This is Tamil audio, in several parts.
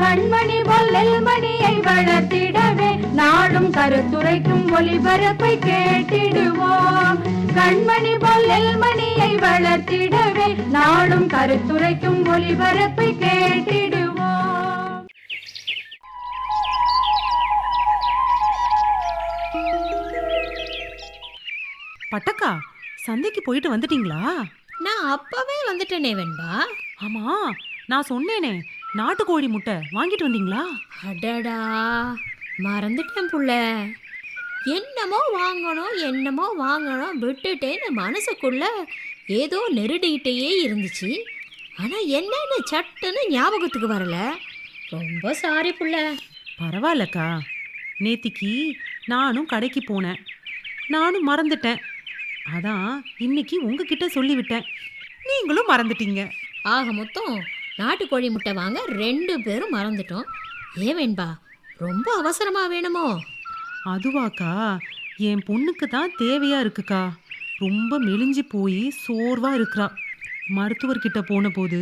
கண்மணி பொல்லல் மணியை வளர்த்திடவே நாடும் கருத்துரைக்கும் ஒளிபரப்பை கேட்டிடுவோம். கண்மணி பொல்லல் மணியை வளர்த்திடவே நாடும் கருத்துரைக்கும் ஒளிபரப்பை கேட்டிடுவோம். பட்டக்கா சந்தைக்கு போயிட்டு வந்துட்டீங்களா? நான் அப்பவே வந்துட்டேனே வெண்பா. ஆமா நான் சொன்னேனே நாட்டுக்கோழி முட்டை வாங்கிட்டு வந்தீங்களா? அடடா மறந்துட்டேன் புள்ள. என்னமோ வாங்கணும் என்னமோ வாங்கணும் விட்டுட்டேன்னு மனசுக்குள்ள ஏதோ நெருடிக்கிட்டே இருந்துச்சு. ஆனா என்னன்னு சட்டுன்னு ஞாபகத்துக்கு வரல. ரொம்ப சாரி புள்ள. பரவாயில்லக்கா. நேத்திக்கு நானும் கடைக்கு போனேன். நானும் மறந்துட்டேன். அதான் இன்னைக்கு உங்ககிட்ட சொல்லிவிட்டேன். நீங்களும் மறந்துட்டீங்க. ஆக மொத்தம் நாட்டுக்கோழி முட்டை வாங்க ரெண்டு பேரும் மறந்துட்டோம். ஏன் வெண்பா? ரொம்ப அவசரமா வேணுமோ? அதுவாக்கா என் பொண்ணுக்கு தான் தேவையா இருக்குக்கா. ரொம்ப மெலிஞ்சு போய் சோர்வா இருக்கிறா மருத்துவர்கிட்ட போன போது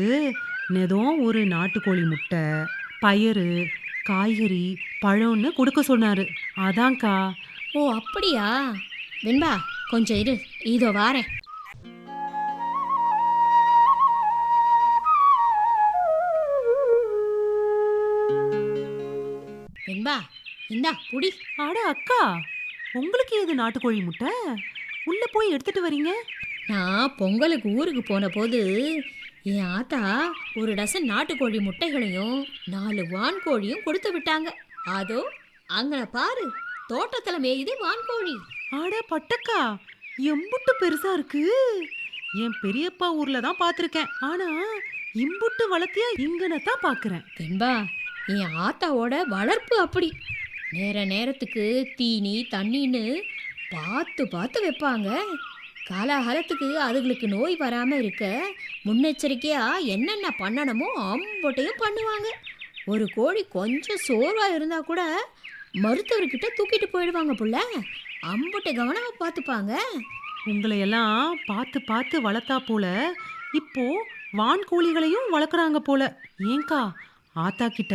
நெதம் ஒரு நாட்டுக்கோழி முட்டை பயறு காய்கறி பழம்னு கொடுக்க சொன்னாரு. அதான்க்கா. ஓ அப்படியா? வெண்பா கொஞ்சம் இரு. இதோ வாரேன். வெண்பா இந்தா புடி. அட அக்கா உங்களுக்கு ஏது நாட்டுக்கோழி முட்டை? உள்ள போய் எடுத்துட்டு வரீங்க? நான் பொங்கலுக்கு ஊருக்கு போன போது என் ஆத்தா ஒரு டசன் நாட்டுக்கோழி முட்டைகளையும் நாலு வான்கோழியும் கொடுத்து விட்டாங்க. அதோ அங்கன பாரு தோட்டத்துல மேயுது வான்கோழி. அட பட்டக்கா எம்புட்டு பெருசா இருக்கு. என் பெரியப்பா ஊர்ல தான் பார்த்திருக்கேன். ஆனா இம்புட்டு வளர்த்தியா இங்கன தான் பாக்குறேன் வெண்பா என் ஆத்தாவோட வளர்ப்பு அப்படி. நேர நேரத்துக்கு தீனி தண்ணின்னு பார்த்து பார்த்து வைப்பாங்க. காலாகாலத்துக்கு அதுகளுக்கு நோய் வராமல் இருக்க முன்னெச்சரிக்கையாக என்னென்ன பண்ணணுமோ அம்பட்டையும் பண்ணுவாங்க. ஒரு கோழி கொஞ்சம் சோர்வாக இருந்தால் கூட மருத்துவர்கிட்ட தூக்கிட்டு போயிடுவாங்க புள்ள. அம்பட்டை கவனமாக பார்த்துப்பாங்க. உங்களை எல்லாம் பார்த்து பார்த்து வளர்த்தா போல இப்போ வான்கோழிகளையும் வளர்க்குறாங்க போல. ஏங்கா ஆத்தா கிட்ட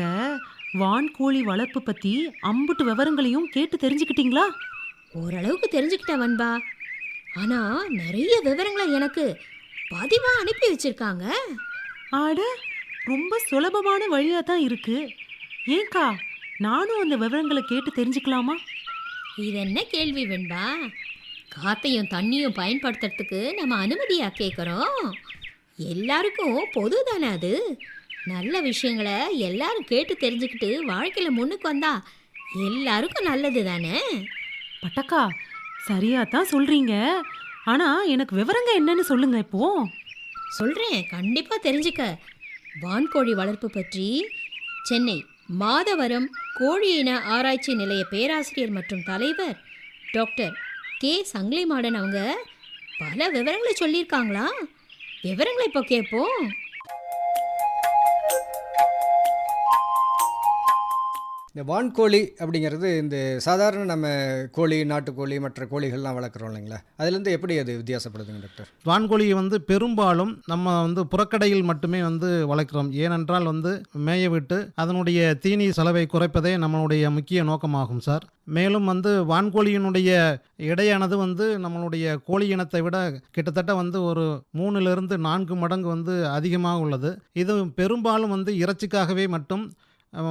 வான்கோழி வளர்ப்பு பத்தி அம்புட்டு விவரங்களையும் கேட்டு தெரிஞ்சுக்கிட்டீங்களா? ஓரளவுக்கு தெரிஞ்சுக்கிட்டேன் வன்பா. ஆனா நிறைய விவரங்களை எனக்கு பதிவா அனுப்பி வச்சிருக்காங்க. ஆட ரொம்ப சுலபமான வழியா தான் இருக்கு. ஏங்கா நானும் அந்த விவரங்களை கேட்டு தெரிஞ்சுக்கலாமா? இது என்ன கேள்வி வெண்பா? காத்தையும் தண்ணியும் பயன்படுத்துறதுக்கு நம்ம அனுமதியா கேட்குறோம் எல்லாருக்கும் பொது தானே அது? நல்ல விஷயங்களை எல்லாரும் கேட்டு தெரிஞ்சுக்கிட்டு வாழ்க்கையில முன்னுக்கு வந்தா எல்லாருக்கும் நல்லது தானே? பட்டக்கா சரியா தான் சொல்றீங்க. ஆனா எனக்கு விவரங்க என்னன்னு சொல்லுங்க இப்போ. சொல்றேன். கண்டிப்பா தெரிஞ்சுக்க. வான்கோழி வளர்ப்பு பற்றி சென்னை மாதவரம் கோழி இன ஆராய்ச்சி நிலைய பேராசிரியர் மற்றும் தலைவர் டாக்டர் கே. சங்கிலிமாடன் அவங்க பல விவரங்களை சொல்லியிருக்காங்களா? விவரங்களை இப்போ கேட்போம். இந்த வான்கோழி அப்படிங்கிறது இந்த சாதாரண நம்ம கோழி நாட்டுக்கோழி மற்ற கோழிகள்லாம் வளர்க்குறோம் இல்லைங்களா? அதுலேருந்து எப்படி அது வித்தியாசப்படுதுங்க டாக்டர்? வான்கோழியை வந்து பெரும்பாலும் நம்ம வந்து புறக்கடையில் மட்டுமே வந்து வளர்க்குறோம். ஏனென்றால் வந்து மேய விட்டு அதனுடைய தீனி செலவை குறைப்பதே நம்மளுடைய முக்கிய நோக்கமாகும் சார். மேலும் வந்து வான்கோழியினுடைய இடையானது வந்து நம்மளுடைய கோழி இனத்தை விட கிட்டத்தட்ட வந்து ஒரு மூணுலேருந்து நான்கு மடங்கு வந்து அதிகமாக உள்ளது. இது பெரும்பாலும் வந்து இறைச்சிக்காகவே மட்டும்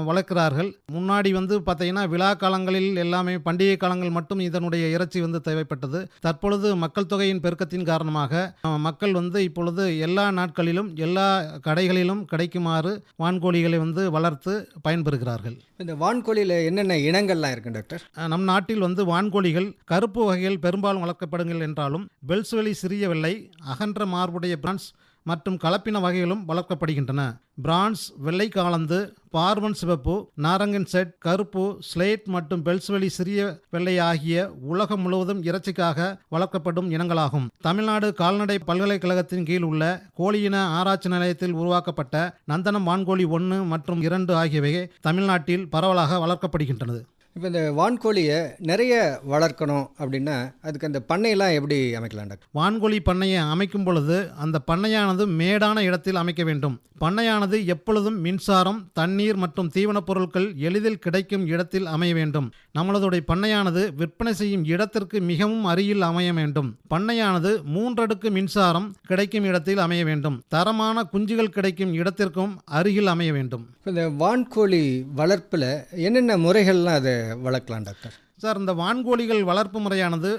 வளர்க்கிறார்கள். முன்னாடி வந்து பார்த்தீங்கன்னா விழா காலங்களில் எல்லாமே பண்டிகை காலங்கள் மட்டும் இதனுடைய இறைச்சி வந்து தேவைப்பட்டது. தற்பொழுது மக்கள் தொகையின் பெருக்கத்தின் காரணமாக மக்கள் வந்து இப்பொழுது எல்லா நாட்களிலும் எல்லா கடைகளிலும் கிடைக்குமாறு வான்கோழிகளை வந்து வளர்த்து பயன்பெறுகிறார்கள். இந்த வான்கோழியில் என்னென்ன இனங்கள்லாம் இருக்கு டாக்டர்? நம் நாட்டில் வந்து வான்கோழிகள் கருப்பு வகைகள் பெரும்பாலும் வளர்க்கப்படுங்கள் என்றாலும் பெல்ஸ்வெளி சிறிய வெள்ளை அகன்ற மார்புடைய பிரான்ஸ் மற்றும் கலப்பின வகைகளும் வளர்க்கப்படுகின்றன. பிரான்ஸ் வெள்ளை காலந்து பார்வன் சிவப்பு நாரங்கன் செட் கருப்பு ஸ்லேட் மற்றும் பெல்ஸ்வெளி சிறிய வெள்ளை ஆகிய உலகம் முழுவதும் இறைச்சிக்காக வளர்க்கப்படும் இனங்களாகும். தமிழ்நாடு கால்நடை பல்கலைக்கழகத்தின் கீழ் உள்ள கோழியின ஆராய்ச்சி நிலையத்தில் உருவாக்கப்பட்ட நந்தனம் வான்கோழி ஒன்று மற்றும் இரண்டு ஆகியவை தமிழ்நாட்டில் பரவலாக வளர்க்கப்படுகின்றது இப்போ இந்த வான்கோழியை நிறைய வளர்க்கணும் அப்படின்னா அதுக்கு அந்த பண்ணையெல்லாம் எப்படி அமைக்கலாம் டாக்டர்? வான்கோழி பண்ணையை அமைக்கும் பொழுது அந்த பண்ணையானது மேடான இடத்தில் அமைக்க வேண்டும். பண்ணையானது எப்பொழுதும் மின்சாரம் தண்ணீர் மற்றும் தீவனப் பொருட்கள் எளிதில் கிடைக்கும் இடத்தில் அமைய வேண்டும். நம்மளதுடைய பண்ணையானது விற்பனை செய்யும் இடத்திற்கு மிகவும் அருகில் அமைய வேண்டும். பண்ணையானது மூன்றடுக்கு மின்சாரம் கிடைக்கும் இடத்தில் அமைய வேண்டும். தரமான குஞ்சுகள் கிடைக்கும் இடத்திற்கும் அருகில் அமைய வேண்டும். இந்த வான்கோழி வளர்ப்பில் என்னென்ன முறைகள்லாம் அதை வளர்க்கலாம் டாக்டர். சார் இந்த வான்கோழிகள் வளர்ப்பு முறையானது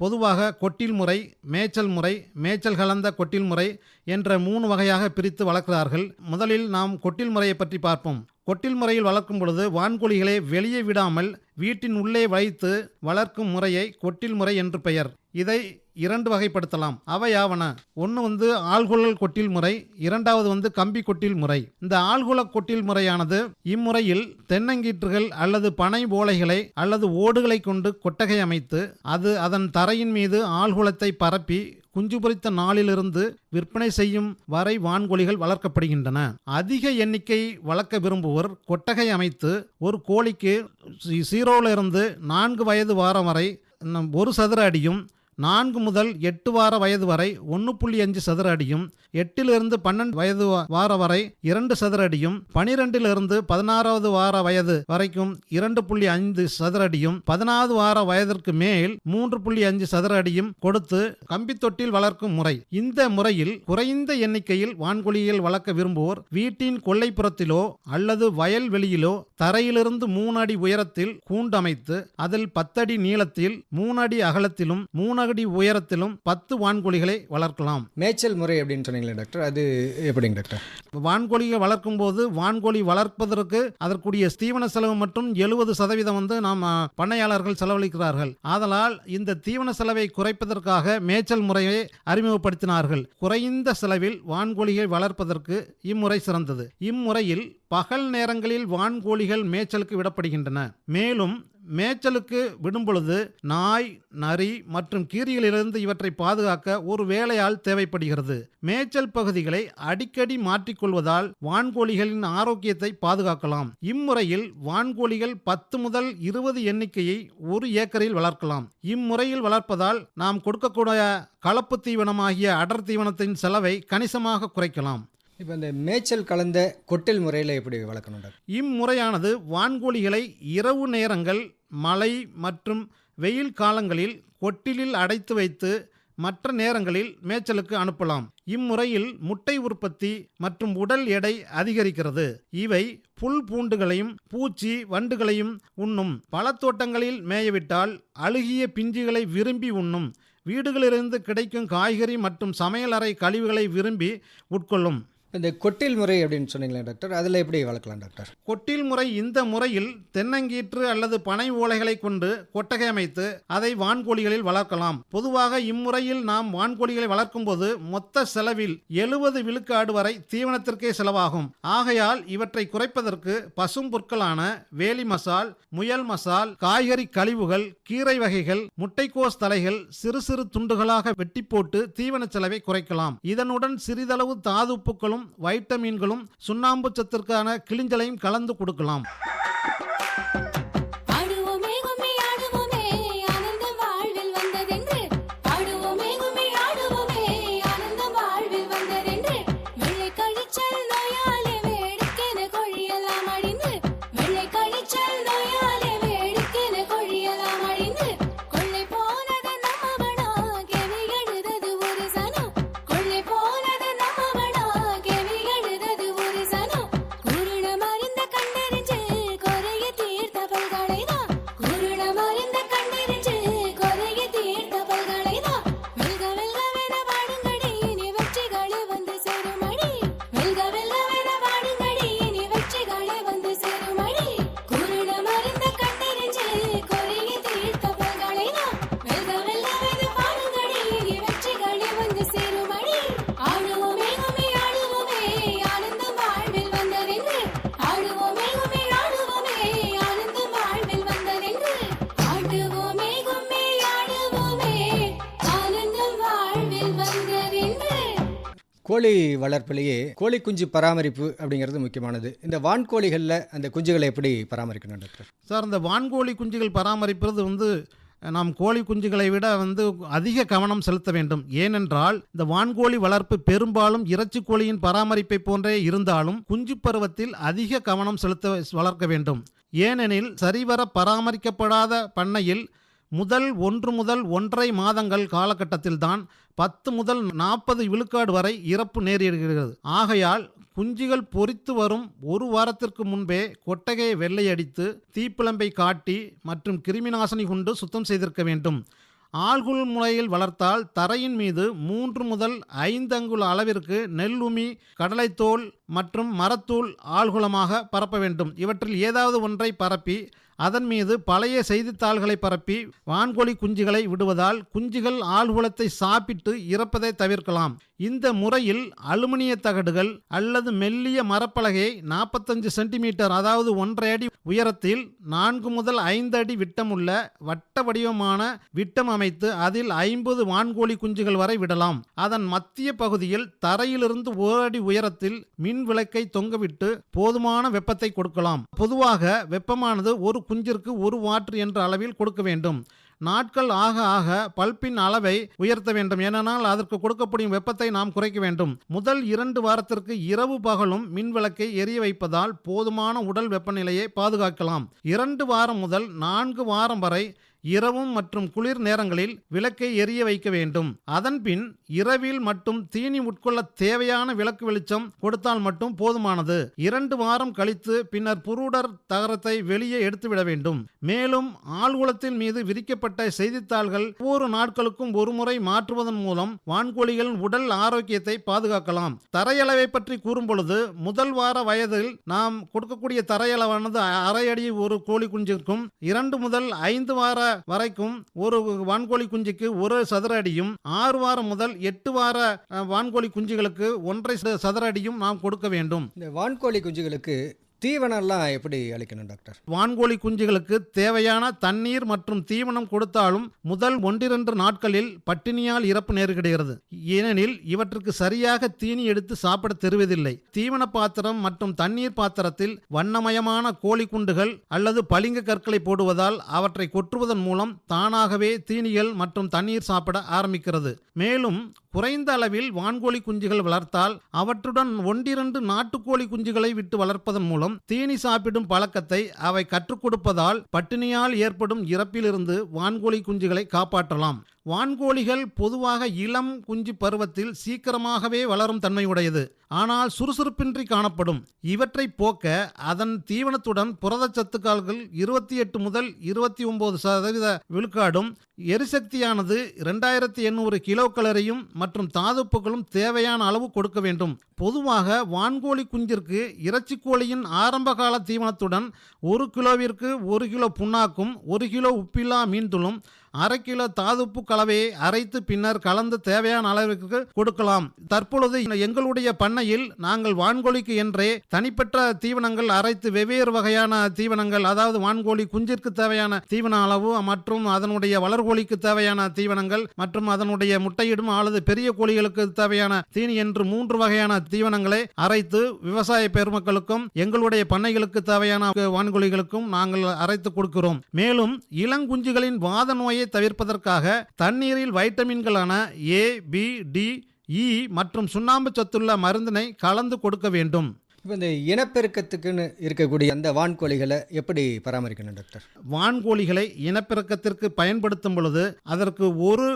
பொதுவாக கொட்டில் முறை மேய்ச்சல் முறை மேய்ச்சல் கலந்த கொட்டில் முறை என்ற மூணு வகையாக பிரித்து வளர்க்கிறார்கள். முதலில் நாம் கொட்டில் முறையை பற்றி பார்ப்போம். கொட்டில் முறையில் வளர்க்கும் பொழுது வான்கோழிகளை வெளியே விடாமல் வீட்டின் உள்ளே வைத்து வளர்க்கும் முறையை கொட்டில் முறை என்று பெயர். இதை இரண்டு வகைப்படுத்தலாம். அவையாவன ஒன்று வந்து ஆழ்குழல் கொட்டில் முறை இரண்டாவது வந்து கம்பி கொட்டில் முறை. இந்த ஆழ்குழ கொட்டில் முறையானது இம்முறையில் தென்னங்கீற்றுகள் அல்லது பனை ஓலைகளை அல்லது ஓடுகளை கொண்டு கொட்டகை அமைத்து அது அதன் தரையின் மீது ஆழ்குளத்தை பரப்பி குஞ்சு பொறித்த நாளிலிருந்து விற்பனை செய்யும் வரை வான்கோழிகள் வளர்க்கப்படுகின்றன. அதிக எண்ணிக்கை வளர்க்க விரும்புவோர் கொட்டகை அமைத்து ஒரு கோழிக்கு ஜீரோல நான்கு வயது வாரம் வரை நம் ஒரு சதுர அடியும் நான்கு முதல் எட்டு வார வயது வரை ஒன்று புள்ளி அஞ்சு சதுர அடியும் எட்டிலிருந்து பன்னெண்டு வயது வார வரை இரண்டு சதுர அடியும் பனிரெண்டிலிருந்து பதினாறாவது வார வயது வரைக்கும் இரண்டு புள்ளி ஐந்து சதுர அடியும் பதினாறு வார வயதிற்கு மேல் மூன்று புள்ளி அஞ்சு சதுர அடியும் கொடுத்து கம்பி தொட்டில் வளர்க்கும் முறை. இந்த முறையில் குறைந்த எண்ணிக்கையில் வான்கொழியில் வளர்க்க விரும்புவோர் வீட்டின் கொல்லைப்புறத்திலோ அல்லது வயல் வெளியிலோ தரையிலிருந்து மூணு அடி உயரத்தில் கூண்டமைத்து அதில் பத்தடி நீளத்தில் மூணு அடி அகலத்திலும் மூணு அடி உயரத்திலும் பத்து வான்கோழிகளை வளர்க்கலாம். மேய்ச்சல் முறை அப்படின்னு சொன்னீங்களே டாக்டர். அது எப்படிங்க டாக்டர்? வான்கோழியை வளர்க்கும் போது வான்கோழி வளர்ப்பதற்கு அதற்குரிய தீவன செலவு மற்றும் எழுபது சதவீதம் வந்து நாம் பண்ணையாளர்கள் செலவழிக்கிறார்கள். ஆதலால் இந்த தீவன செலவை குறைப்பதற்காக மேய்ச்சல் முறையை அறிமுகப்படுத்தினார்கள். குறைந்த செலவில் வான்கோழியை வளர்ப்பதற்கு இம்முறை சிறந்தது. இம்முறையில் பகல் நேரங்களில் வான்கோழிகள் மேய்ச்சலுக்கு விடப்படுகின்றன. மேலும் மேய்ச்சலுக்கு விடும் பொழுது நாய் நரி மற்றும் கீரிகளிலிருந்து இவற்றை பாதுகாக்க ஒரு வேலையால் தேவைப்படுகிறது. மேய்ச்சல் பகுதிகளை அடிக்கடி மாற்றிக்கொள்வதால் வான்கோழிகளின் ஆரோக்கியத்தை பாதுகாக்கலாம். இம்முறையில் வான்கோழிகள் பத்து முதல் இருபது எண்ணிக்கையை ஒரு ஏக்கரில் வளர்க்கலாம். இம்முறையில் வளர்ப்பதால் நாம் கொடுக்கக்கூடிய கலப்பு தீவனமாகிய அடர் தீவனத்தின் செலவை கணிசமாக குறைக்கலாம். இப்போ இந்த மேய்ச்சல் கலந்த கொட்டில் முறையில் எப்படி வளர்க்கணும் இம்முறையானது வான்கோழிகளை இரவு நேரங்கள் மழை மற்றும் வெயில் காலங்களில் கொட்டிலில் அடைத்து வைத்து மற்ற நேரங்களில் மேய்ச்சலுக்கு அனுப்பலாம். இம்முறையில் முட்டை உற்பத்தி மற்றும் உடல் எடை அதிகரிக்கிறது. இவை புல் பூண்டுகளையும் பூச்சி வண்டுகளையும் உண்ணும். பழத்தோட்டங்களில் மேயவிட்டால் அழுகிய பிஞ்சுகளை விரும்பி உண்ணும். வீடுகளிலிருந்து கிடைக்கும் காய்கறி மற்றும் சமையலறை கழிவுகளை விரும்பி உட்கொள்ளும். இந்த கொட்டில் முறை அப்படின்னு சொன்னீங்களே டாக்டர் அதில் எப்படி வளர்க்கலாம் டாக்டர்? கொட்டில் முறை இந்த முறையில் தென்னங்கீற்று அல்லது பனை ஓலைகளை கொண்டு கொட்டகை அமைத்து அதை வான்கோழிகளில் வளர்க்கலாம். பொதுவாக இம்முறையில் நாம் வான்கோழிகளை வளர்க்கும் போது மொத்த செலவில் எழுபது விழுக்காடு வரை தீவனத்திற்கே செலவாகும். ஆகையால் இவற்றை குறைப்பதற்கு பசும் பொருட்களான வேலி மசால் முயல் மசால் காய்கறி கழிவுகள் கீரை வகைகள் முட்டைக்கோஸ் தலைகள் சிறு சிறு துண்டுகளாக வெட்டி போட்டு தீவன செலவை குறைக்கலாம். இதனுடன் சிறிதளவு தாதுப்புக்களும் வைட்டமின்களும் சுண்ணாம்பு சத்திற்கான கிளிஞ்சலையும் கலந்து கொடுக்கலாம். கோழி வளர்ப்பிலேயே கோழி குஞ்சு பராமரிப்பு அப்படிங்கிறது முக்கியமானது. இந்த வான்கோழிகளில் அந்த குஞ்சுகளை எப்படி பராமரிக்கணும் டாக்டர்? சார் இந்த வான்கோழி குஞ்சுகள் பராமரிப்பது வந்து நாம் கோழி குஞ்சுகளை விட வந்து அதிக கவனம் செலுத்த வேண்டும். ஏனென்றால் இந்த வான்கோழி வளர்ப்பு பெரும்பாலும் இறைச்சி கோழியின் பராமரிப்பை போன்றே இருந்தாலும் குஞ்சு பருவத்தில் அதிக கவனம் செலுத்த வளர்க்க வேண்டும். ஏனெனில் சரிவர பராமரிக்கப்படாத பண்ணையில் முதல் ஒன்று முதல் ஒன்றரை மாதங்கள் காலகட்டத்தில்தான் பத்து முதல் நாற்பது விழுக்காடு வரை இறப்பு நேரிடுகிறது. ஆகையால் குஞ்சுகள் பொறித்து வரும் ஒரு வாரத்திற்கு முன்பே கொட்டகையை வெள்ளையடித்து தீப்பிழம்பை காட்டி மற்றும் கிருமிநாசினி கொண்டு சுத்தம் செய்திருக்க வேண்டும். ஆள்குள் முறையில் வளர்த்தால் தரையின் மீது மூன்று முதல் ஐந்து அங்குல அளவிற்கு நெல் உமி கடலைத்தோல் மற்றும் மரத்தூள் ஆள்குளமாக பரப்ப வேண்டும். இவற்றில் ஏதாவது ஒன்றை பரப்பி அதன் மீது பழைய செய்தித்தாள்களை பரப்பி வான்கோழி குஞ்சுகளை விடுவதால் குஞ்சுகள் ஆழ்குளத்தை சாப்பிட்டு இறப்பதை தவிர்க்கலாம். இந்த முறையில் அலுமினிய தகடுகள் அல்லது மெல்லிய மரப்பலகையை நாற்பத்தஞ்சு சென்டிமீட்டர் அதாவது ஒன்றரை அடி உயரத்தில் நான்கு முதல் ஐந்து அடி விட்டமுள்ள வட்ட வடிவமான விட்டம் அமைத்து அதில் ஐம்பது வான்கோழி குஞ்சுகள் வரை விடலாம். அதன் மத்திய பகுதியில் தரையிலிருந்து ஒரு அடி உயரத்தில் மின் விளக்கை தொங்கவிட்டு போதுமான வெப்பத்தை கொடுக்கலாம். பொதுவாக வெப்பமானது ஒரு குஞ்சிற்கு ஒரு வாட் என்ற அளவில் கொடுக்க வேண்டும். நாட்கள் ஆக ஆக பல்பின் அளவை உயர்த்த வேண்டும். ஏனென்றால் அதற்கு கொடுக்கப்படும் வெப்பத்தை நாம் குறைக்க வேண்டும். முதல் இரண்டு வாரத்திற்கு இரவு பகலும் மின் விளக்கை எரிய வைப்பதால் போதுமான உடல் வெப்பநிலையை பாதுகாக்கலாம். இரண்டு வாரம் முதல் நான்கு வாரம் வரை இரவும் மற்றும் குளிர் நேரங்களில் விளக்கை எரிய வைக்க வேண்டும். அதன்பின் இரவில் மட்டும் தீனி உட்கொள்ள தேவையான விளக்கு வெளிச்சம் கொடுத்தால் மட்டும் போதுமானது. இரண்டு வாரம் கழித்து பின்னர் புரூடர் தகரத்தை வெளியே எடுத்துவிட வேண்டும். மேலும் ஆழ்குளத்தின் மீது விரிக்கப்பட்ட செய்தித்தாள்கள் ஒவ்வொரு நாட்களுக்கும் ஒருமுறை மாற்றுவதன் மூலம் வான்கோழிகளின் உடல் ஆரோக்கியத்தை பாதுகாக்கலாம். தரையளவை பற்றி கூறும் பொழுது முதல் வார வயதில் நாம் கொடுக்கக்கூடிய தரையளவானது அரை அடி ஒரு கோழி குஞ்சிற்கும் இரண்டு முதல் ஐந்து வார வரைக்கும் ஒரு வான்கோழி குஞ்சுக்கு ஒரு சதுர அடியும் ஆறு வாரம் முதல் எட்டு வார வான்கோழி குஞ்சுகளுக்கு ஒன்றை சதுர அடியும் நாம் கொடுக்க வேண்டும். இந்த வான்கோழி குஞ்சுகளுக்கு தீவனம்லாம் எப்படி அளிக்கணும் டாக்டர்? வான்கோழி குஞ்சுகளுக்கு தேவையான தண்ணீர் மற்றும் தீவனம் கொடுத்தாலும் முதல் ஒன்றிரண்டு நாட்களில் பட்டினியால் இறப்பு நேரிடுகிறது ஏனெனில் இவற்றுக்கு சரியாக தீனி எடுத்து சாப்பிட தெரிவதில்லை. தீவன பாத்திரம் மற்றும் தண்ணீர் பாத்திரத்தில் வண்ணமயமான கோழி குண்டுகள் அல்லது பளிங்கு கற்களை போடுவதால் அவற்றை கொற்றுவதன் மூலம் தானாகவே தீனிகள் மற்றும் தண்ணீர் சாப்பிட ஆரம்பிக்கிறது. மேலும் குறைந்த அளவில் வான்கோழி குஞ்சுகள் வளர்த்தால் அவற்றுடன் ஒன்றிரண்டு நாட்டுக்கோழி குஞ்சுகளை விட்டு வளர்ப்பதன் மூலம் தீனி சாப்பிடும் பழக்கத்தை அவை கற்றுக் கொடுப்பதால் பட்டினியால் ஏற்படும் இறப்பிலிருந்து வான்கோழி குஞ்சுகளை காப்பாற்றலாம். வான்கோழிகள் பொதுவாக இளம் குஞ்சு பருவத்தில் சீக்கிரமாகவே வளரும் தன்மையுடையது. ஆனால் சுறுசுறுப்பின்றி காணப்படும். இவற்றை போக்க அதன் தீவனத்துடன் புரதச்சத்துக்கால்கள் இருபத்தி எட்டு முதல் இருபத்தி ஒன்பது சதவீத விழுக்காடும் எரிசக்தியானது இரண்டாயிரத்தி எண்ணூறு கிலோ கலரையும் மற்றும் தாதுப்புகளும் தேவையான அளவு கொடுக்க வேண்டும். பொதுவாக வான்கோழி குஞ்சிற்கு இறைச்சிக்கோழியின் ஆரம்பகால தீவனத்துடன் ஒரு கிலோவிற்கு ஒரு கிலோ புண்ணாக்கும் ஒரு கிலோ உப்பில்லா மீன்துளும் அரை கிலோ தாதுப்பு கலவையை அரைத்து பின்னர் கலந்து தேவையான அளவிற்கு கொடுக்கலாம். தற்பொழுது எங்களுடைய பண்ணையில் நாங்கள் வான்கோழிக்கு என்றே தனிப்பட்ட தீவனங்கள் அரைத்து வெவ்வேறு வகையான தீவனங்கள் அதாவது வான்கோழி குஞ்சிற்கு தேவையான தீவன அளவு மற்றும் அதனுடைய வளர்கோழிக்கு தேவையான தீவனங்கள் மற்றும் அதனுடைய முட்டையிடும் அல்லது பெரிய கோழிகளுக்கு தேவையான தீனி என்று மூன்று வகையான தீவனங்களை அரைத்து விவசாய பெருமக்களுக்கும் எங்களுடைய பண்ணைகளுக்கு தேவையான வான்கோழிகளுக்கும் நாங்கள் அரைத்து கொடுக்கிறோம். மேலும் இளங்குஞ்சுகளின் வாத நோயை தவிர்ப்பதற்காக தண்ணீரில் வைட்டமின்களான ஏ பி டி இ மற்றும் சுண்ணாம்பு சத்துள்ள மருந்தினை கலந்து கொடுக்க வேண்டும். இப்போ இந்த இனப்பெருக்கத்துக்குன்னு இருக்கக்கூடிய அந்த வான்கோழிகளை எப்படி பராமரிக்கணும் டாக்டர்? வான்கோழிகளை இனப்பெருக்கத்திற்கு பயன்படுத்தும் பொழுது அதற்கு ஒரு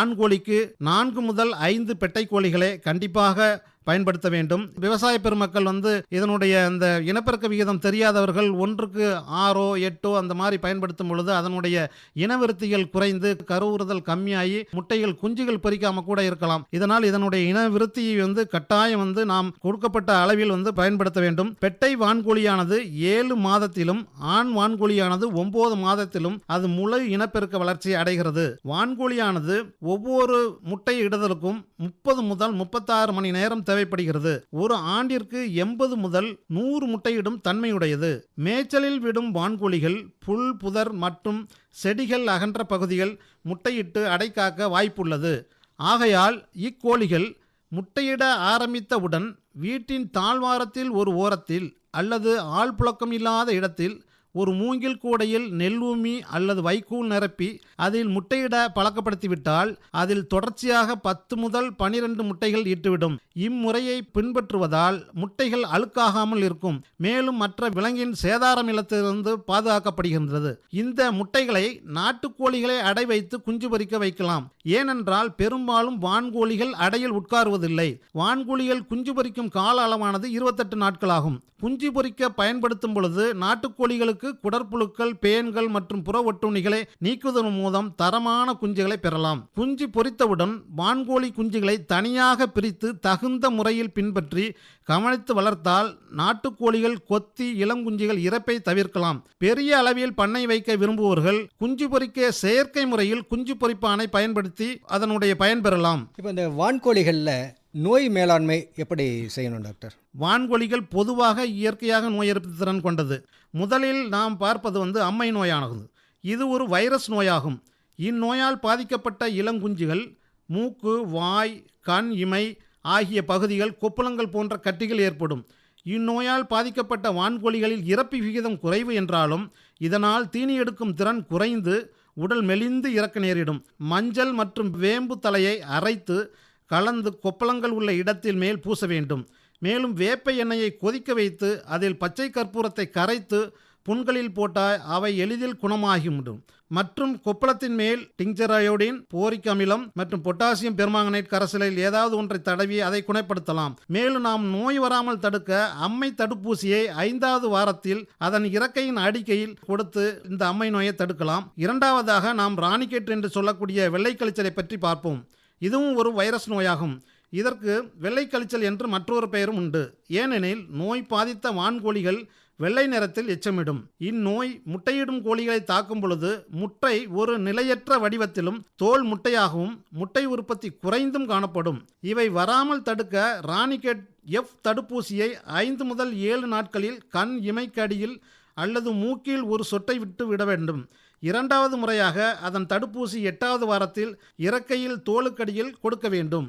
ஆண்கோழிக்கு நான்கு முதல் ஐந்து பெட்டை கோழிகளை கண்டிப்பாக பயன்படுத்த வேண்டும். விவசாய பெருமக்கள் வந்து இதனுடைய இந்த இனப்பெருக்க விகிதம் தெரியாதவர்கள் ஒன்றுக்கு ஆறோ எட்டோ அந்த மாதிரி பயன்படுத்தும் பொழுது அதனுடைய இனவிருத்திகள் குறைந்து கருவுறுதல் கம்மியாகி முட்டைகள் குஞ்சுகள் பொறிக்காம கூட இருக்கலாம். இதனால் இதனுடைய இனவிருத்தியை வந்து கட்டாயம் வந்து நாம் கொடுக்கப்பட்ட அளவில் வந்து பயன்படுத்த வேண்டும். பெட்டை வான்கோழியானது ஏழு மாதத்திலும் ஆண் வான்கோழியானது ஒன்பது மாதத்திலும் அது முழு இனப்பெருக்க வளர்ச்சி அடைகிறது. வான்கோழியானது ஒவ்வொரு முட்டை இடுதலுக்கும் முப்பது முதல் முப்பத்தாறு மணி நேரம் தேவைப்படுகிறது. ஒரு ஆண்டிற்கு எண்பது முதல் நூறு முட்டையிடும் தன்மையுடையது. மேய்ச்சலில் விடும் வான்கோழிகள் புல் புதர் மற்றும் செடிகள் அகன்ற பகுதிகள் முட்டையிட்டு அடைக்காக்க வாய்ப்புள்ளது. ஆகையால் இக்கோழிகள் முட்டையிட ஆரம்பித்தவுடன் வீட்டின் தாழ்வாரத்தில் ஒரு ஓரத்தில் அல்லது ஆள் புழக்கம் இல்லாத இடத்தில் ஒரு மூங்கில் கூடையில் நெல் உமி அல்லது வைக்கூல் நிரப்பி அதில் முட்டையிட பழக்கப்படுத்திவிட்டால் அதில் தொடர்ச்சியாக பத்து முதல் பனிரெண்டு முட்டைகள் இட்டுவிடும் இம்முறையை பின்பற்றுவதால் முட்டைகள் அழுக்காகாமல் இருக்கும். மேலும் மற்ற விலங்கின் சேதாரம் இல்லத்திலிருந்து பாதுகாக்கப்படுகின்றது. இந்த முட்டைகளை நாட்டுக்கோழிகளை அடை வைத்து குஞ்சு பொறிக்க வைக்கலாம். ஏனென்றால் பெரும்பாலும் வான்கோழிகள் அடையில் உட்காருவதில்லை. வான்கோழிகள் குஞ்சு பொறிக்கும் கால அளவானது இருபத்தெட்டு நாட்களாகும். குஞ்சு பொறிக்க பயன்படுத்தும் பொழுது நாட்டுக்கோழிகளுக்கு குடற்புழுக்கள் பேன்கள் மற்றும் புற ஒட்டுண்ணிகளை நீக்குவதன் மூலம் தரமான குஞ்சுகளை பெறலாம். குஞ்சு பொறித்தவுடன் வான்கோழி குஞ்சுகளை தனியாக பிரித்து தகுந்த முறையில் பின்பற்றி கவனித்து வளர்த்தால் நாட்டுக்கோழிகள் கொத்தி இளங்குஞ்சுகள் இறப்பை தவிர்க்கலாம். பெரிய அளவில் பண்ணை வைக்க விரும்புவோர்கள் குஞ்சு பொறிக்க செயற்கை முறையில் குஞ்சு பொரிப்பானை பயன்படுத்தி அதனுடைய பயன் பெறலாம். இப்போ இந்த வான்கோழிகளில் நோய் மேலாண்மை எப்படி செய்யணும் டாக்டர்? வான்கோழிகள் பொதுவாக இயற்கையாக நோய் எதிர்ப்பு திறன் கொண்டது. முதலில் நாம் பார்ப்பது வந்து அம்மை நோயானது. இது ஒரு வைரஸ் நோயாகும். இந்நோயால் பாதிக்கப்பட்ட இளங்குஞ்சுகள் மூக்கு வாய் கண் இமை ஆகிய பகுதிகள் கொப்புளங்கள் போன்ற கட்டிகள் ஏற்படும். இந்நோயால் பாதிக்கப்பட்ட வான்கோழிகளில் இறப்பு விகிதம் குறைவு என்றாலும் இதனால் தீனி எடுக்கும் திறன் குறைந்து உடல் மெலிந்து இறக்க நேரிடும். மஞ்சள் மற்றும் வேம்பு தலையை அரைத்து கலந்து கொப்பளங்கள் உள்ள இடத்தில் மேல் பூச வேண்டும். மேலும் வேப்ப எண்ணெயை கொதிக்க வைத்து அதில் பச்சை கற்பூரத்தை கரைத்து புண்களில் போட்டால் அவை எளிதில் குணமாகிவிடும் மற்றும் கொப்பளத்தின் மேல் டிங்சர் அயோடின் போரிக் அமிலம் மற்றும் பொட்டாசியம் பெர்மாங்கனேட் கரைசலில் ஏதாவது ஒன்றை தடவி அதை குணப்படுத்தலாம். மேலும் நாம் நோய் வராமல் தடுக்க அம்மை தடுப்பூசியை ஐந்தாவது வாரத்தில் அதன் இறக்கையின் அடிக்கையில் கொடுத்து இந்த அம்மை நோயை தடுக்கலாம். இரண்டாவதாக நாம் ராணிகேட் என்று சொல்லக்கூடிய வெள்ளைக்கழிச்சலை பற்றி பார்ப்போம். இதுவும் ஒரு வைரஸ் நோயாகும். இதற்கு வெள்ளை கழிச்சல் என்று மற்றொரு பெயரும் உண்டு. ஏனெனில் நோய் பாதித்த வான்கோழிகள் வெள்ளை நிறத்தில் எச்சமிடும். இந்நோய் முட்டையிடும் கோழிகளை தாக்கும் பொழுது முட்டை ஒரு நிலையற்ற வடிவத்திலும் தோல் முட்டையாகவும் முட்டை உற்பத்தி குறைந்தும் காணப்படும். இவை வராமல் தடுக்க ராணிகேட் எஃப் தடுப்பூசியை ஐந்து முதல் ஏழு நாட்களில் கண் இமைக்கடியில் அல்லது மூக்கில் ஒரு சொட்டை விட்டு விட வேண்டும். இரண்டாவது முறையாக அதன் தடுப்பூசி எட்டாவது வாரத்தில் இறக்கையில் தோலுக்கடியில் கொடுக்க வேண்டும்.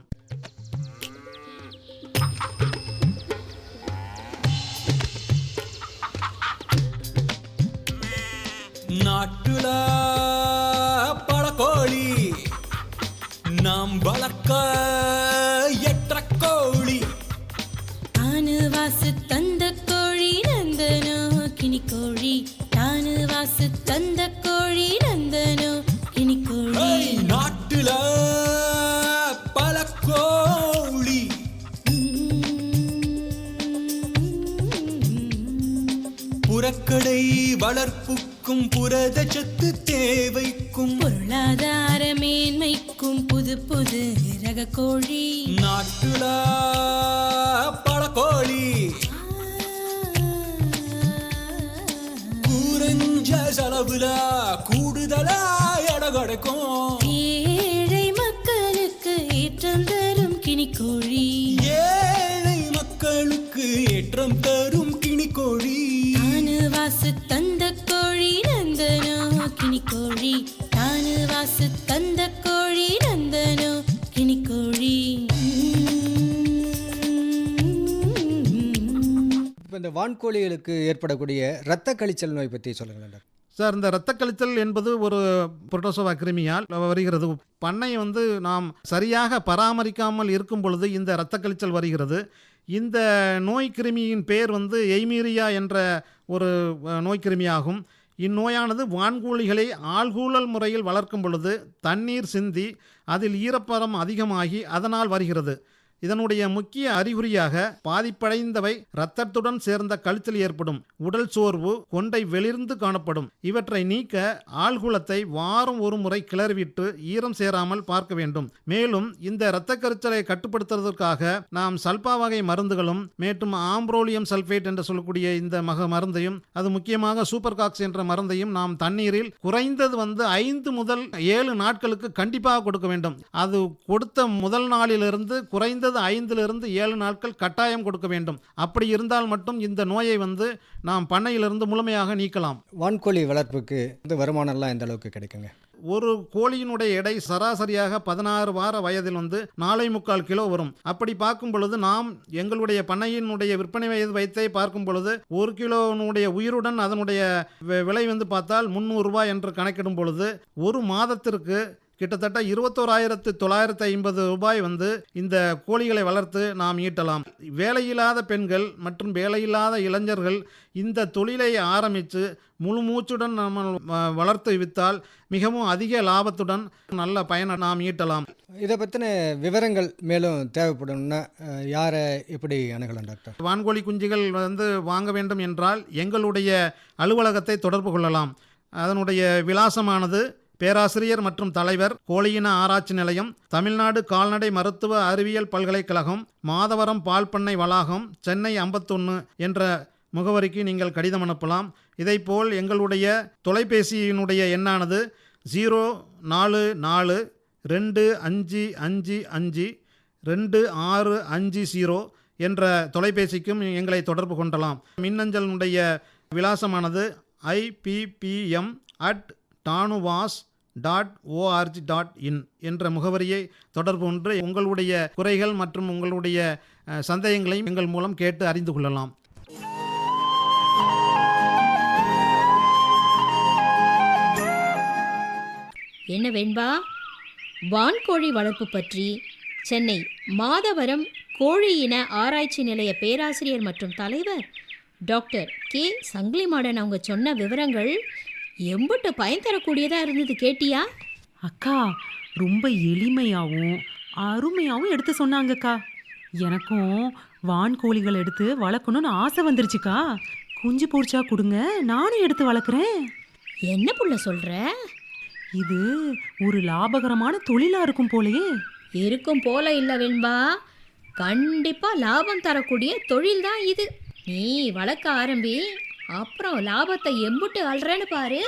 நாட்டுல பழக்கோழி கோழி நாம் வளர்க்க வளர்ப்புக்கும் புரதச்சத்து தேவைக்கும் பொருளாதார மேன்மைக்கும் புது புது ரக கோழி நாட்டுல பல கோழி கூரஞ்ச செலவுல கூடுதலா எடை கிடைக்கும் ஏழை மக்களுக்கு ஏற்றம் தரும் கினி கோழி ஏழை மக்களுக்கு ஏற்றம் தரும் இந்த வான்கோழிகளுக்கு ஏற்படக்கூடிய இரத்த கழிச்சல் நோய் பற்றி சொல்லுங்கள் டாக்டர். சார் இந்த இரத்த கழிச்சல் என்பது ஒரு புரோட்டோசோவா கிருமியால் வருகிறது. பண்ணை வந்து நாம் சரியாக பராமரிக்காமல் இருக்கும் பொழுது இந்த இரத்த கழிச்சல் வருகிறது. இந்த நோய் கிருமியின் பெயர் வந்து எய்மீரியா என்ற ஒரு நோய் கிருமியாகும். இந்நோயானது வான்கோழிகளை ஆள்கூழல் முறையில் வளர்க்கும் பொழுது தண்ணீர் சிந்தி அதில் ஈரப்பதம் அதிகமாகி அதனால் வருகிறது. இதனுடைய முக்கிய அறிகுறியாக பாதிப்படைந்தவை இரத்தத்துடன் சேர்ந்த கழுத்தில் ஏற்படும் உடல் சோர்வு கொண்டை வெளிர்ந்து காணப்படும். இவற்றை நீக்க ஆழ்குளத்தை வாரம் ஒரு முறை கிளறிவிட்டு ஈரம் சேராமல் பார்க்க வேண்டும். மேலும் இந்த இரத்த கரிச்சலை கட்டுப்படுத்துவதற்காக நாம் சல்பா வகை மருந்துகளும் மேட்டும் ஆம்ப்ரோலியம் சல்பேட் என்று சொல்லக்கூடிய இந்த மக மருந்தையும் அது முக்கியமாக சூப்பர் காக்ஸ் என்ற மருந்தையும் நாம் தண்ணீரில் குறைந்தது வந்து ஐந்து முதல் ஏழு நாட்களுக்கு கண்டிப்பாக கொடுக்க வேண்டும். அது கொடுத்த முதல் நாளிலிருந்து குறைந்த குறைந்தது ஐந்திலிருந்து ஏழு நாட்கள் கட்டாயம் கொடுக்க வேண்டும். அப்படி இருந்தால் மட்டும் இந்த நோயை வந்து நாம் பண்ணையிலிருந்து முழுமையாக நீக்கலாம். வான்கோழி வளர்ப்புக்கு இந்த வருமானம்லாம் எந்த அளவுக்கு கிடைக்குங்க? ஒரு கோழியினுடைய எடை சராசரியாக பதினாறு வார வயதில் வந்து நாலே முக்கால் கிலோ வரும். அப்படி பார்க்கும் பொழுது நாம் எங்களுடைய பண்ணையினுடைய விற்பனை வயது வைத்தே பார்க்கும் பொழுது ஒரு கிலோனுடைய உயிருடன் அதனுடைய விலை வந்து பார்த்தால் முந்நூறு ரூபாய் என்று கணக்கிடும் பொழுது ஒரு மாதத்திற்கு கிட்டத்தட்ட இருபத்தோராயிரத்து தொள்ளாயிரத்து ஐம்பது ரூபாய் வந்து இந்த கோழிகளை வளர்த்து நாம் ஈட்டலாம். வேலையில்லாத பெண்கள் மற்றும் வேலையில்லாத இளைஞர்கள் இந்த தொழிலை ஆரம்பித்து முழு மூச்சுடன் நம்ம வளர்த்து வித்தால் மிகவும் அதிக லாபத்துடன் நல்ல பயனை நாம் ஈட்டலாம். இதை பற்றின விவரங்கள் மேலும் தேவைப்படும்னா யாரை எப்படி அணுகலாம் டாக்டர்? வான்கோழி குஞ்சுகள் வந்து வாங்க வேண்டும் என்றால் எங்களுடைய அலுவலகத்தை தொடர்பு கொள்ளலாம். அதனுடைய விலாசமானது பேராசிரியர் மற்றும் தலைவர் கோழியின ஆராய்ச்சி நிலையம் தமிழ்நாடு கால்நடை மருத்துவ அறிவியல் பல்கலைக்கழகம் மாதவரம் பால் பண்ணை வளாகம் சென்னை ஐம்பத்தொன்று என்ற முகவரிக்கு நீங்கள் கடிதம் அனுப்பலாம். இதைப்போல் எங்களுடைய தொலைபேசியினுடைய எண்ணானது ஜீரோ நாலு நாலு ரெண்டு அஞ்சு அஞ்சு அஞ்சு ரெண்டு ஆறு அஞ்சு ஜீரோ என்ற தொலைபேசிக்கும் எங்களை தொடர்பு கொண்டலாம். மின்னஞ்சலினுடைய விலாசமானது ஐபிபிஎம் at TANUVAS dot O R G dot in என்ற முகவரியை தொடர்பு கொண்டு உங்களுடைய குறைகள் மற்றும் உங்களுடைய சந்தேகங்களையும் எங்கள் மூலம் கேட்டு அறிந்து கொள்ளலாம். என்ன வேண்பா? வான்கோழி வளர்ப்பு பற்றி சென்னை மாதவரம் கோழி இன ஆராய்ச்சி நிலைய பேராசிரியர் மற்றும் தலைவர் டாக்டர் கே. சங்கிலிமாடன் அவங்க சொன்ன விவரங்கள் எம்புட்டு பயன் தரக்கூடியதா இருந்தது கேட்டியா? அக்கா ரொம்ப எளிமையாகவும் அருமையாகவும் எடுத்து சொன்னாங்கக்கா. எனக்கும் வான்கோழிகள் எடுத்து வளர்க்கணும்னு ஆசை வந்துருச்சுக்கா. குஞ்சு பொரிச்சா கொடுங்க நானும் எடுத்து வளர்க்குறேன். என்ன புள்ள சொல்ற? இது ஒரு லாபகரமான தொழிலா இருக்கும் போலயே. இருக்கும் போல இல்ல வெண்பா. கண்டிப்பா லாபம் தரக்கூடிய தொழில் தான் இது. நீ வளர்க்க ஆரம்பி அப்புறம் லாபத்தை எம்புட்டு அல்றேன்னு பாரு.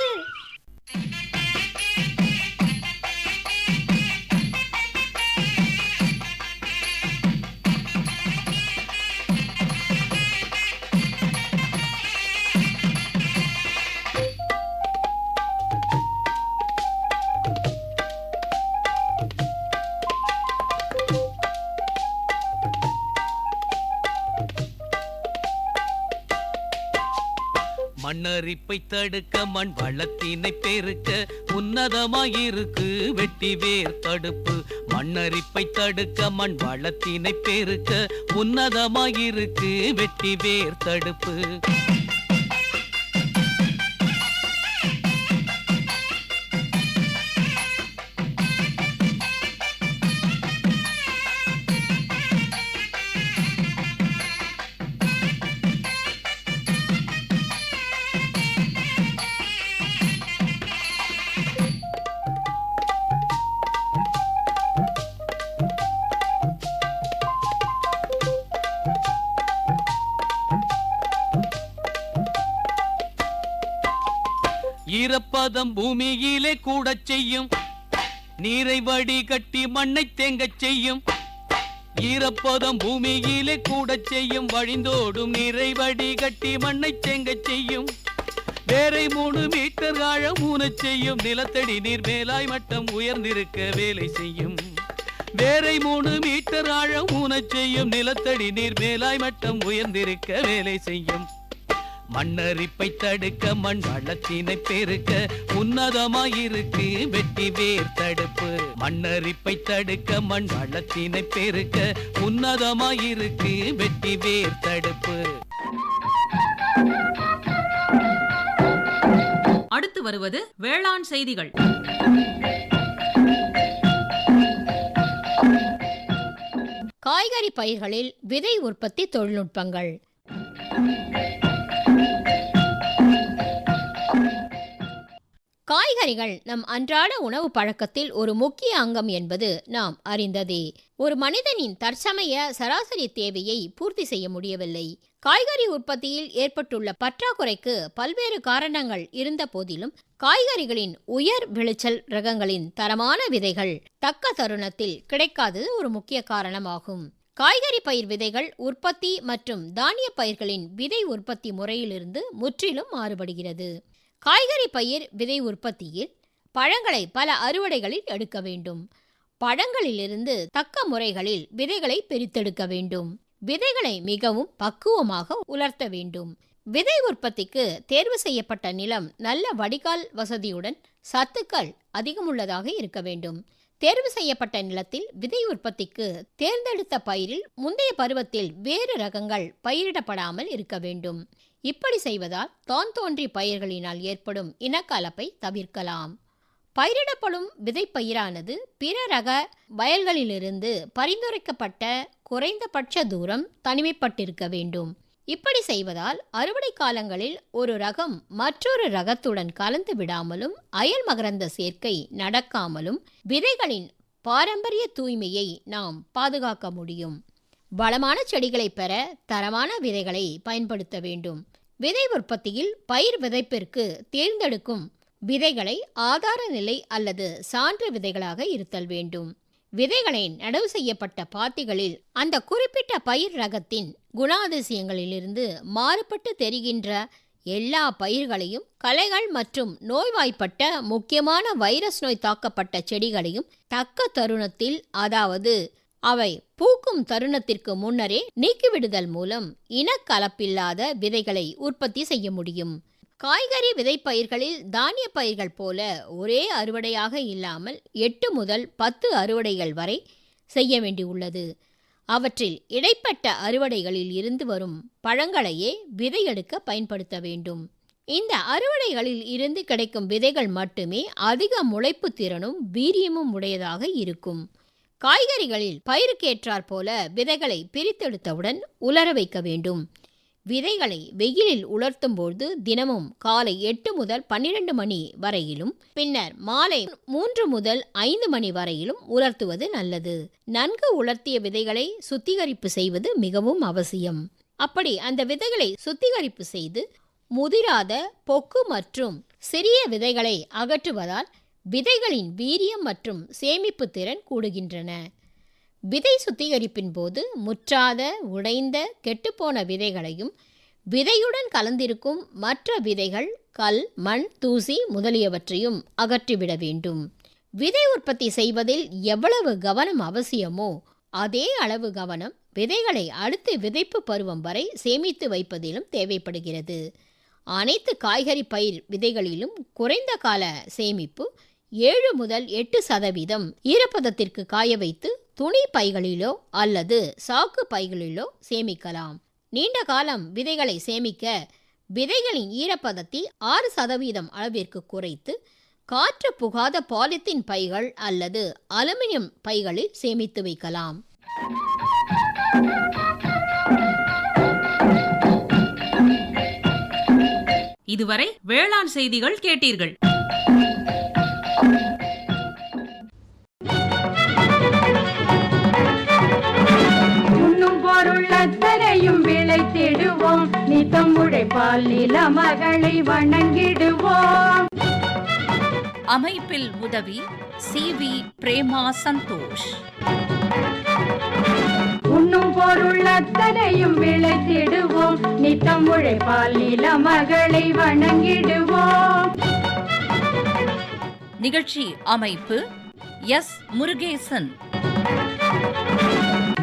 அரிப்பை தடுக்க மண் வளத்தினை பெருக்க உன்னதமாயிருக்கு வெட்டி வேர் தடுப்பு. மண்ணரிப்பை தடுக்க மண் வளத்தினை பெருக்க உன்னதமாயிருக்கு வெட்டி வேர் தடுப்பு. பாதம் பூமியிலே கூடச் செய்யும். நீரை வடி கட்டி மண்ணை தேங்கச் செய்யும். ஈரப்பதம் பூமியிலே கூடச் செய்யும். வழிந்தோடும் நீரை வடி கட்டி மண்ணை தேங்கச் செய்யும். வேரை மூணு மீட்டர் ஆழம் ஊனச் செய்யும். நிலத்தடி நீர் மேலாய் மட்டம் உயர்ந்திருக்க வேலை செய்யும். வேரை மூணு மீட்டர் ஆழம் ஊனச் செய்யும். நிலத்தடி நீர் மேலாய் மட்டம் உயர்ந்திருக்க வேலை செய்யும். மண்ணரிப்பை தடுக்க மண் வளத்தினை பெருக்க உன்னதமாயிருக்கு வெட்டி வேர் தடுப்பு. மண்ணரிப்பை தடுக்க மண் வளத்தினை பெருக்க உன்னதமாயிருக்கு வெட்டி வேர் தடுப்பு. அடுத்து வருவது வேளாண் செய்திகள். காய்கறி பயிர்களில் விதை உற்பத்தி தொழில்நுட்பங்கள். காய்கறிகள் நம் அன்றாட உணவு பழக்கத்தில் ஒரு முக்கிய அங்கம் என்பது நாம் அறிந்ததே. ஒரு மனிதனின் தற்சமய சராசரி தேவையை பூர்த்தி செய்ய முடியவில்லை. காய்கறி உற்பத்தியில் ஏற்பட்டுள்ள பற்றாக்குறைக்கு பல்வேறு காரணங்கள் இருந்த போதிலும் காய்கறிகளின் உயர் விளைச்சல் ரகங்களின் தரமான விதைகள் தக்க தருணத்தில் கிடைக்காதது ஒரு முக்கிய காரணமாகும். காய்கறி பயிர் விதைகள் உற்பத்தி மற்றும் தானிய பயிர்களின் விதை உற்பத்தி முறையிலிருந்து முற்றிலும் மாறுபடுகிறது. காய்கறி பயிர் விதை உற்பத்தியில் பழங்களை பல அறுவடைகளில் எடுக்க வேண்டும். பழங்களிலிருந்து தக்க முறைகளில் விதைகளை பிரித்தெடுக்க வேண்டும். விதைகளை மிகவும் பக்குவமாக உலர்த்த வேண்டும். விதை உற்பத்திக்கு தேர்வு செய்யப்பட்ட நிலம் நல்ல வடிகால் வசதியுடன் சத்துக்கள் அதிகமுள்ளதாக இருக்க வேண்டும். தேர்வு செய்யப்பட்ட நிலத்தில் விதை உற்பத்திக்கு தேர்ந்தெடுத்த பயிரில் முந்தைய பருவத்தில் வேறு ரகங்கள் பயிரிடப்படாமல் இருக்க வேண்டும். இப்படி செய்வதால் தான் தோன்றி பயிர்களினால் ஏற்படும் இனக்கலப்பை தவிர்க்கலாம். பயிரிடப்படும் விதைப்பயிரானது பிற ரக வயல்களிலிருந்து பரிந்துரைக்கப்பட்ட குறைந்தபட்ச தூரம் தனிமைப்பட்டிருக்க வேண்டும். இப்படி செய்வதால் அறுவடை காலங்களில் ஒரு ரகம் மற்றொரு ரகத்துடன் கலந்து விடாமலும் அயல் மகரந்த சேர்க்கை நடக்காமலும் விதைகளின் பாரம்பரிய தூய்மையை நாம் பாதுகாக்க முடியும். வளமான செடிகளை பெற தரமான விதைகளை பயன்படுத்த வேண்டும். விதை உற்பத்தியில் பயிர் விதைப்பிற்கு தேர்ந்தெடுக்கும் விதைகளை ஆதார நிலை அல்லது சான்று விதைகளாக இருத்தல் வேண்டும். விதைகளை நடவு செய்யப்பட்ட பாத்திகளில் அந்த குறிப்பிட்ட பயிர் ரகத்தின் குணாதிசயங்களிலிருந்து மாறுபட்டு தெரிகின்ற எல்லா பயிர்களையும் களைகள் மற்றும் நோய்வாய்ப்பட்ட முக்கியமான வைரஸ் நோய் தாக்கப்பட்ட செடிகளையும் தக்க தருணத்தில் அதாவது அவை பூக்கும் தருணத்திற்கு முன்னரே நீக்கிவிடுதல் மூலம் இனக்கலப்பில்லாத விதைகளை உற்பத்தி செய்ய முடியும். காய்கறி விதைப்பயிர்களில் தானிய பயிர்கள் போல ஒரே அறுவடையாக இல்லாமல் எட்டு முதல் பத்து அறுவடைகள் வரை செய்ய வேண்டியுள்ளது. அவற்றில் இடைப்பட்ட அறுவடைகளில் இருந்து வரும் பழங்களையே விதையெடுக்க பயன்படுத்த வேண்டும். இந்த அறுவடைகளில் இருந்து கிடைக்கும் விதைகள் மட்டுமே அதிக முளைப்பு திறனும் வீரியமும் உடையதாக இருக்கும். காய்கறிகளில் பயிருக்கேற்றாற் போல விதைகளை பிரித்தெடுத்தவுடன் உலர வைக்க வேண்டும். விதைகளை வெயிலில் உலர்த்தும் போது தினமும் காலை எட்டு முதல் பன்னிரண்டு மணி வரையிலும் பின்னர் மாலை மூன்று முதல் ஐந்து மணி வரையிலும் உலர்த்துவது நல்லது. நன்கு உலர்த்திய விதைகளை சுத்திகரிப்பு செய்வது மிகவும் அவசியம். அப்படி அந்த விதைகளை சுத்திகரிப்பு செய்து முதிராத பொக்கு மற்றும் சிறிய விதைகளை அகற்றுவதால் விதைகளின் வீரியம் மற்றும் சேமிப்பு திறன் கூடுகின்றன. விதை சுத்திகரிப்பின் போது முற்றாத உடைந்த கெட்டுப்போன விதைகளையும் விதையுடன் கலந்திருக்கும் மற்ற விதைகள் கல் மண் தூசி முதலியவற்றையும் அகற்றிவிட வேண்டும். விதை உற்பத்தி செய்வதில் எவ்வளவு கவனம் அவசியமோ அதே அளவு கவனம் விதைகளை அடுத்த விதைப்பு பருவம் வரை சேமித்து வைப்பதிலும் தேவைப்படுகிறது. அனைத்து காய்கறி பயிர் விதைகளிலும் குறைந்த கால சேமிப்பு ஏழு முதல் எட்டு சதவீதம் ஈரப்பதத்திற்கு காய வைத்து துணி பைகளிலோ அல்லது சாக்கு பைகளிலோ சேமிக்கலாம். நீண்ட காலம் விதைகளை சேமிக்க விதைகளின் ஈரப்பதத்தை ஆறு சதவீதம் அளவிற்கு குறைத்து காற்று புகாத பாலித்தீன் பைகள் அல்லது அலுமினியம் பைகளில் சேமித்து வைக்கலாம். இதுவரை வேளாண் செய்திகள் கேட்டீர்கள். பொருள் அத்தனையும் விளைத்திடுவோம் நித்தம் உழைப்பால் நில மகளை வணங்கிடுவோம். அமைப்பில் உதவி சி வி பிரேமா சந்தோஷ். உண்ணும் பொருள் அத்தனையும் விளைத்திடுவோம் நித்தம் உழைப்பால் நில மகளை வணங்கிடுவோம். நிகழ்ச்சி அமைப்பு எஸ் முருகேசன்.